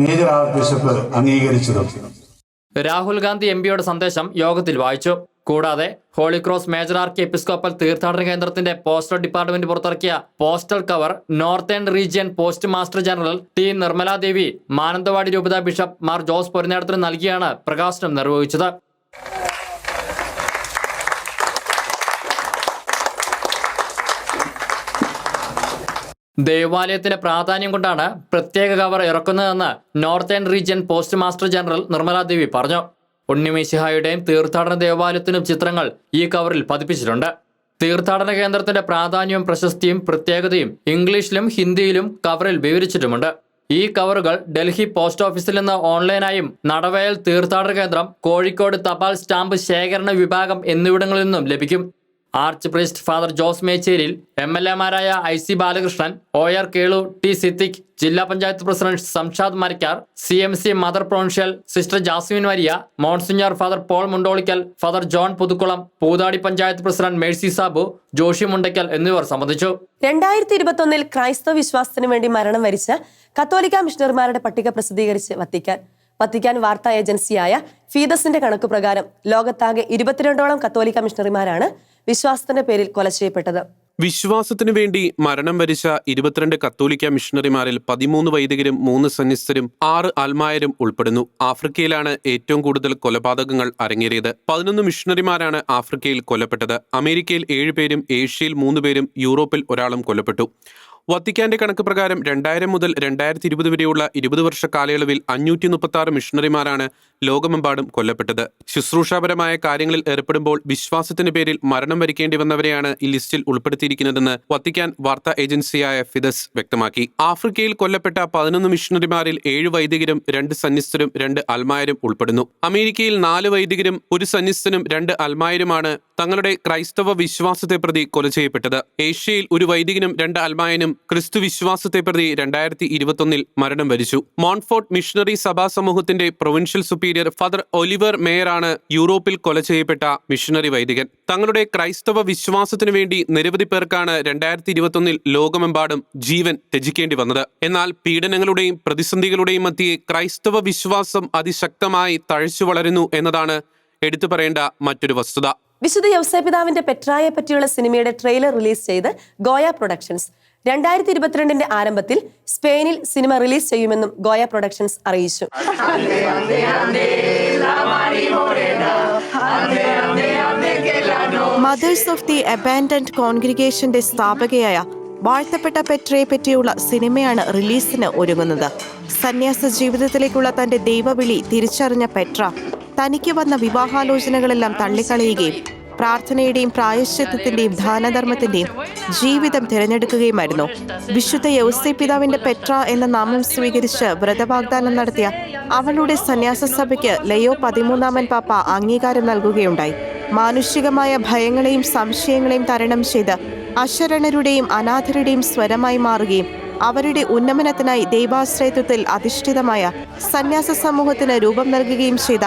S2: മേജർ ആർ ബിഷപ്പ് അംഗീകരിച്ചതും.
S3: രാഹുൽ ഗാന്ധി എം പിയുടെ സന്ദേശം യോഗത്തിൽ വായിച്ചു. കൂടാതെ ഹോളിക്രോസ് മേജർ ആർക്കി എപ്പിസ്കോപ്പൽ തീർത്ഥാടന കേന്ദ്രത്തിന്റെ പോസ്റ്റൽ ഡിപ്പാർട്ട്മെന്റ് പുറത്തിറക്കിയ postal cover northern region post master general T. Nirmaladevi Mananthavady രൂപത ബിഷപ്പ് മാർ ജോസ് പൊരുന്നേടത്തിന് നൽകിയാണ് പ്രകാശനം നിർവഹിച്ചത്. ദേവാലയത്തിന്റെ പ്രാധാന്യം കൊണ്ടാണ് പ്രത്യേക cover ഇറക്കുന്നതെന്ന് northern region post master general Nirmaladevi പറഞ്ഞു. ഉണ്ണിമേശിഹായുടെയും തീർത്ഥാടന ദേവാലയത്തിനും ചിത്രങ്ങൾ ഈ കവറിൽ പതിപ്പിച്ചിട്ടുണ്ട്. തീർത്ഥാടന കേന്ദ്രത്തിന്റെ പ്രാധാന്യവും പ്രശസ്തിയും പ്രത്യേകതയും ഇംഗ്ലീഷിലും ഹിന്ദിയിലും കവറിൽ വിവരിച്ചിട്ടുമുണ്ട്. ഈ കവറുകൾ ഡൽഹി പോസ്റ്റ് ഓഫീസിൽ നിന്ന് ഓൺലൈനായും നടവയൽ തീർത്ഥാടന കേന്ദ്രം കോഴിക്കോട് തപാൽ സ്റ്റാമ്പ് ശേഖരണ വിഭാഗം എന്നിവിടങ്ങളിൽ നിന്നും ലഭിക്കും. Archpriest father Jose Mecheril M L എമാരായ I C Balakrishnan O R Kelu T Siddique ജില്ലാ panchayat president Samshad Marikkar C M C mother provincial sister Jasmine Variya monsignor father Paul Mundolickal father John Puthukulam Poothadi panchayat president Mercy Sabu Joshy Mundackal എന്നിവർ സംബന്ധിച്ചു.
S1: രണ്ടായിരത്തി ഇരുപത്തൊന്നിൽ ക്രൈസ്തവ വിശ്വാസത്തിന് വേണ്ടി മരണം വരിച്ച കത്തോലിക്ക മിഷണറിമാരുടെ പട്ടിക പ്രസിദ്ധീകരിച്ച് വത്തിക്കാൻ വത്തിക്കാൻ വാർത്താ ഏജൻസിയായ ഫീദസിന്റെ കണക്ക് പ്രകാരം ലോകത്താകെ ഇരുപത്തിരണ്ടോളം കത്തോലിക്ക മിഷണറിമാരാണ് വിശ്വാസത്തിന്റെ പേരിൽ കൊല ചെയ്യപ്പെട്ടത്.
S8: വിശ്വാസത്തിനു വേണ്ടി മരണം വരിച്ച ഇരുപത്തിരണ്ട് കത്തോലിക്ക മിഷണറിമാരിൽ പതിമൂന്ന് വൈദികരും മൂന്ന് സന്യസ്തരും ആറ് ആൽമായരും ഉൾപ്പെടുന്നു. ആഫ്രിക്കയിലാണ് ഏറ്റവും കൂടുതൽ കൊലപാതകങ്ങൾ അരങ്ങേറിയത്. പതിനൊന്ന് മിഷണറിമാരാണ് ആഫ്രിക്കയിൽ കൊല്ലപ്പെട്ടത്. അമേരിക്കയിൽ ഏഴുപേരും ഏഷ്യയിൽ മൂന്ന് പേരും യൂറോപ്പിൽ ഒരാളും കൊല്ലപ്പെട്ടു. വത്തിക്കാന്റെ കണക്ക് പ്രകാരം രണ്ടായിരം മുതൽ രണ്ടായിരത്തി ഇരുപത് വരെയുള്ള ഇരുപത് വർഷ കാലയളവിൽ അഞ്ഞൂറ്റി മുപ്പത്തി ആറ് മിഷണറിമാരാണ് ലോകമെമ്പാടും കൊല്ലപ്പെട്ടത്. ശുശ്രൂഷാപരമായ കാര്യങ്ങളിൽ ഏർപ്പെടുമ്പോൾ വിശ്വാസത്തിന്റെ പേരിൽ മരണം വരിക്കേണ്ടി വന്നവരെയാണ് ഈ ലിസ്റ്റിൽ ഉൾപ്പെടുത്തിയിരിക്കുന്നതെന്ന് വത്തിക്കാൻ വാർത്താ ഏജൻസിയായ ഫിദസ് വ്യക്തമാക്കി. ആഫ്രിക്കയിൽ കൊല്ലപ്പെട്ട പതിനൊന്ന് മിഷണറിമാരിൽ ഏഴ് വൈദികരും രണ്ട് സന്യസ്തരും രണ്ട് അൽമായരും ഉൾപ്പെടുന്നു. അമേരിക്കയിൽ നാല് വൈദികരും ഒരു സന്യസ്തനും രണ്ട് അൽമായരുമാണ് തങ്ങളുടെ ക്രൈസ്തവ വിശ്വാസത്തെ പ്രതി കൊല ചെയ്യപ്പെട്ടത്. ഏഷ്യയിൽ ഒരു വൈദികനും രണ്ട് അൽമായനും ക്രിസ്തു വിശ്വാസത്തെ പ്രതി രണ്ടായിരത്തി ഇരുപത്തൊന്നിൽ മരണം വരിച്ചു. മോൺഫോർട്ട് മിഷണറി സഭാ സമൂഹത്തിന്റെ പ്രൊവിൻഷ്യൽ സുപ്പീരിയർ ഫാദർ ഒലിവർ മേയറാണ് യൂറോപ്പിൽ കൊല ചെയ്യപ്പെട്ട മിഷണറി വൈദികൻ. തങ്ങളുടെ ക്രൈസ്തവ വിശ്വാസത്തിനു വേണ്ടി നിരവധി പേർക്കാണ് രണ്ടായിരത്തി ഇരുപത്തൊന്നിൽ ലോകമെമ്പാടും ജീവൻ ത്യജിക്കേണ്ടി വന്നത്. എന്നാൽ പീഡനങ്ങളുടെയും പ്രതിസന്ധികളുടെയും മധ്യേ ക്രൈസ്തവ വിശ്വാസം അതിശക്തമായി തഴച്ചു വളരുന്നു എന്നതാണ് എടുത്തു പറയേണ്ട മറ്റൊരു വസ്തുത.
S1: വിശുദ്ധ യവസപിതാവിന്റെ പെട്രായെ പറ്റിയുള്ള സിനിമയുടെ ട്രെയിലർ റിലീസ് ചെയ്ത് ഗോയ പ്രൊഡക്ഷൻസ് രണ്ടായിരത്തി ഇരുപത്തിരണ്ടിന്റെ ആരംഭത്തിൽ സ്പെയിനിൽ സിനിമ റിലീസ് ചെയ്യുമെന്നും ഗോയ പ്രൊഡക്ഷൻസ് അറിയിച്ചു.
S7: മദേഴ്സ് ഓഫ് ദി അബാൻഡൻഡ് കോൺഗ്രിഗേഷന്റെ സ്ഥാപകയായ വാഴ്ത്തപ്പെട്ട പെട്രയെ പറ്റിയുള്ള സിനിമയാണ് റിലീസിന് ഒരുങ്ങുന്നത്. സന്യാസ ജീവിതത്തിലേക്കുള്ള തന്റെ ദൈവവിളി തിരിച്ചറിഞ്ഞ പെട്ര തനിക്ക് വന്ന വിവാഹാലോചനകളെല്ലാം തള്ളിക്കളയുകയും പ്രാർത്ഥനയുടെയും പ്രായശ്ചിത്വത്തിന്റെയും ദാനധർമ്മത്തിന്റെയും ജീവിതം തിരഞ്ഞെടുക്കുകയുമായിരുന്നു. വിശുദ്ധ യൗസേ പിതാവിന്റെ പെട്ര എന്ന നാമം സ്വീകരിച്ച് വ്രതവാഗ്ദാനം നടത്തിയ അവളുടെ സന്യാസ സഭയ്ക്ക് ലയോ പതിമൂന്നാമൻ പാപ്പ അംഗീകാരം നൽകുകയുണ്ടായി. മാനുഷികമായ ഭയങ്ങളെയും സംശയങ്ങളെയും തരണം ചെയ്ത് അശരണരുടെയും അനാഥരുടെയും സ്വരമായി മാറുകയും അവരുടെ ഉന്നമനത്തിനായി ദൈവാശ്രയത്വത്തിൽ അധിഷ്ഠിതമായ സന്യാസ സമൂഹത്തിന് രൂപം നൽകുകയും ചെയ്ത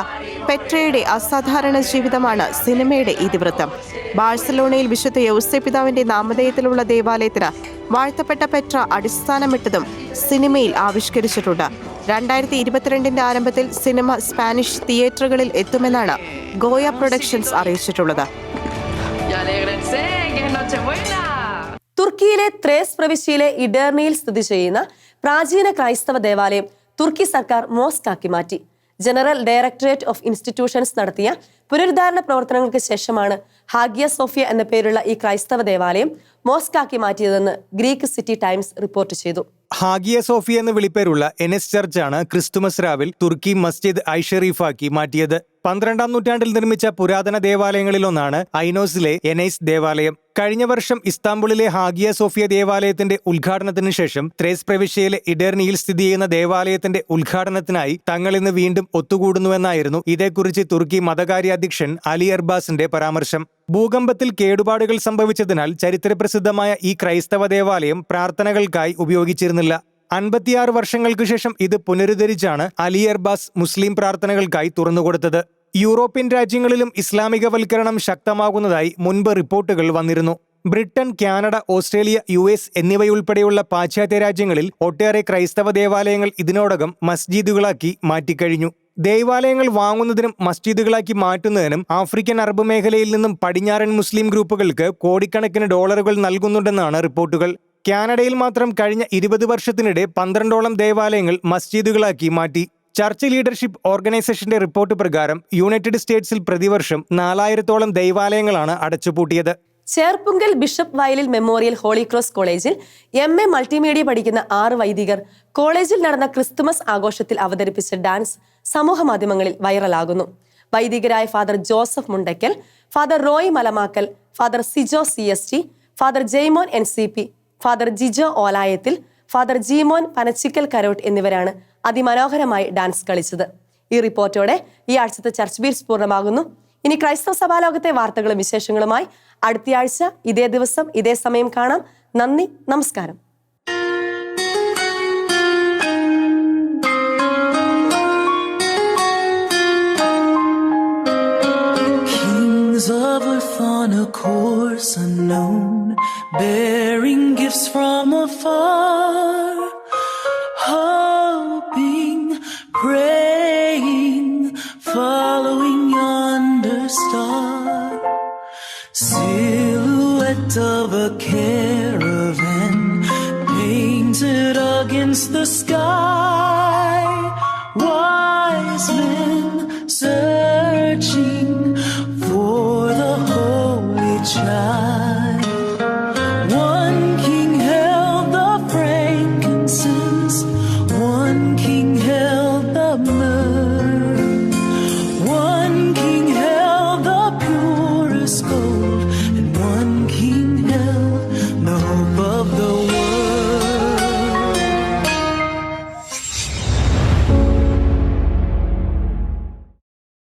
S7: പെട്രയുടെ അസാധാരണ ജീവിതമാണ് സിനിമയുടെ ഇതിവൃത്തം. ബാഴ്സലോണയിൽ വിശുദ്ധ യൗസപിതാവിന്റെ നാമധേയത്തിലുള്ള ദേവാലയത്തിന് വാഴ്ത്തപ്പെട്ട പെട്ര അടിസ്ഥാനമിട്ടതും സിനിമയിൽ ആവിഷ്കരിച്ചിട്ടുണ്ട്. രണ്ടായിരത്തി ഇരുപത്തിരണ്ടിന്റെ ആരംഭത്തിൽ സിനിമ സ്പാനിഷ് തിയേറ്ററുകളിൽ എത്തുമെന്നാണ് ഗോയ പ്രൊഡക്ഷൻസ് അറിയിച്ചിട്ടുള്ളത്.
S1: തുർക്കിയിലെ ത്രേസ് പ്രവിശ്യയിലെ ഇഡേർണിയിൽ സ്ഥിതി ചെയ്യുന്ന പ്രാചീന ക്രൈസ്തവ ദേവാലയം തുർക്കി സർക്കാർ മോസ്കാക്കി മാറ്റി. ജനറൽ ഡയറക്ടറേറ്റ് ഓഫ് ഇൻസ്റ്റിറ്റ്യൂഷൻസ് നടത്തിയ പുനരുദ്ധാരണ പ്രവർത്തനങ്ങൾക്ക് ശേഷമാണ് ഹാഗിയ സോഫിയ എന്ന പേരുള്ള ഈ ക്രൈസ്തവ ദേവാലയം മോസ്കാക്കി മാറ്റിയതെന്ന് ഗ്രീക്ക് സിറ്റി ടൈംസ് റിപ്പോർട്ട് ചെയ്തു.
S4: ഹാഗിയ സോഫിയ എന്ന വിളിപ്പേരുള്ള എൻ എസ് ചർച്ചാണ് ക്രിസ്തുമസ് രാവിൽ തുർക്കി മസ്ജിദ് ഐഷറീഫാക്കി ഷെറീഫാക്കി മാറ്റിയത്. പന്ത്രണ്ടാം നൂറ്റാണ്ടിൽ നിർമ്മിച്ച പുരാതന ദേവാലയങ്ങളിലൊന്നാണ് ഐനോസിലെ എനൈസ് ദേവാലയം. കഴിഞ്ഞ വർഷം ഇസ്താംബുളിലെ ഹാഗിയ സോഫിയ ദേവാലയത്തിന്റെ ഉദ്ഘാടനത്തിന് ശേഷം ത്രേസ് പ്രവിശ്യയിലെ ഇഡേർണിയിൽ സ്ഥിതി ചെയ്യുന്ന ദേവാലയത്തിന്റെ ഉദ്ഘാടനത്തിനായി തങ്ങൾ ഇന്ന് വീണ്ടും ഒത്തുകൂടുന്നുവെന്നായിരുന്നു ഇതേക്കുറിച്ച് തുർക്കി മതകാര്യാധ്യക്ഷൻ അലി അർബാസിന്റെ പരാമർശം. ഭൂകമ്പത്തിൽ കേടുപാടുകൾ സംഭവിച്ചതിനാൽ ചരിത്രപ്രസിദ്ധമായ ഈ ക്രൈസ്തവ ദേവാലയം പ്രാർത്ഥനകൾക്കായി ഉപയോഗിച്ചിരുന്നില്ല. അൻപത്തിയാറ് വർഷങ്ങൾക്ക് ശേഷം ഇത് പുനരുദ്ധരിച്ചാണ് അലി അർബാസ് മുസ്ലിം പ്രാർത്ഥനകൾക്കായി തുറന്നുകൊടുത്തത് യൂറോപ്യൻ രാജ്യങ്ങളിലും ഇസ്ലാമികവൽക്കരണം ശക്തമാകുന്നതായി മുൻപ് റിപ്പോർട്ടുകൾ വന്നിരുന്നു. Britain Canada Australia U S എന്നിവയുൾപ്പെടെയുള്ള പാശ്ചാത്യ രാജ്യങ്ങളിൽ ഒട്ടേറെ ക്രൈസ്തവ ദേവാലയങ്ങൾ ഇതിനോടകം മസ്ജിദുകളാക്കി മാറ്റിക്കഴിഞ്ഞു. ദേവാലയങ്ങൾ വാങ്ങുന്നതിനും മസ്ജിദുകളാക്കി മാറ്റുന്നതിനും ആഫ്രിക്കൻ അറബ് മേഖലയിൽ നിന്നും പടിഞ്ഞാറൻ മുസ്ലിം ഗ്രൂപ്പുകൾക്ക് കോടിക്കണക്കിന് ഡോളറുകൾ നൽകുന്നുണ്ടെന്നാണ് റിപ്പോർട്ടുകൾ. കാനഡയിൽ മാത്രം കഴിഞ്ഞ ഇരുപത് വർഷത്തിനിടെ പന്ത്രണ്ടോളം ദേവാലയങ്ങൾ മസ്ജിദുകളാക്കി മാറ്റി. ചർച്ച് ലീഡർഷിപ്പ് ഓർഗനൈസേഷന്റെ റിപ്പോർട്ട് പ്രകാരം യുണൈറ്റഡ് സ്റ്റേറ്റ്സിൽ പ്രതിവർഷം നാലായിരത്തോളം ദൈവാലയങ്ങളാണ് അടച്ചുപൂട്ടിയത്.
S1: Cherpunkal Bishop Vayalil Memorial Holy Cross കോളേജിൽ എം എ മൾട്ടിമീഡിയ പഠിക്കുന്ന ആറ് വൈദികർ കോളേജിൽ നടന്ന ക്രിസ്തുമസ് ആഘോഷത്തിൽ അവതരിപ്പിച്ച ഡാൻസ് സമൂഹ മാധ്യമങ്ങളിൽ വൈറലാകുന്നു. വൈദികരായ Father Joseph Mundakkal Father Roy Malamakkal Father Sijo C S T Father Jaimon N C P Father Jijo Olayathil Father Jeemon Panachikkal Karott എന്നിവരാണ് അതിമനോഹരമായി ഡാൻസ് കളിച്ചത്. ഈ റിപ്പോർട്ടോടെ ഈ ആഴ്ചത്തെ ചർച്ച് ബീൽസ് പൂർണമാകുന്നു. ഇനി ക്രൈസ്തവ സഭാലോകത്തെ വാർത്തകളും വിശേഷങ്ങളുമായി അടുത്തയാഴ്ച ഇതേ ദിവസം ഇതേ സമയം കാണാം. നന്ദി നമസ്കാരം.
S12: Of on a course unknown, bearing gifts from afar, hoping, praying,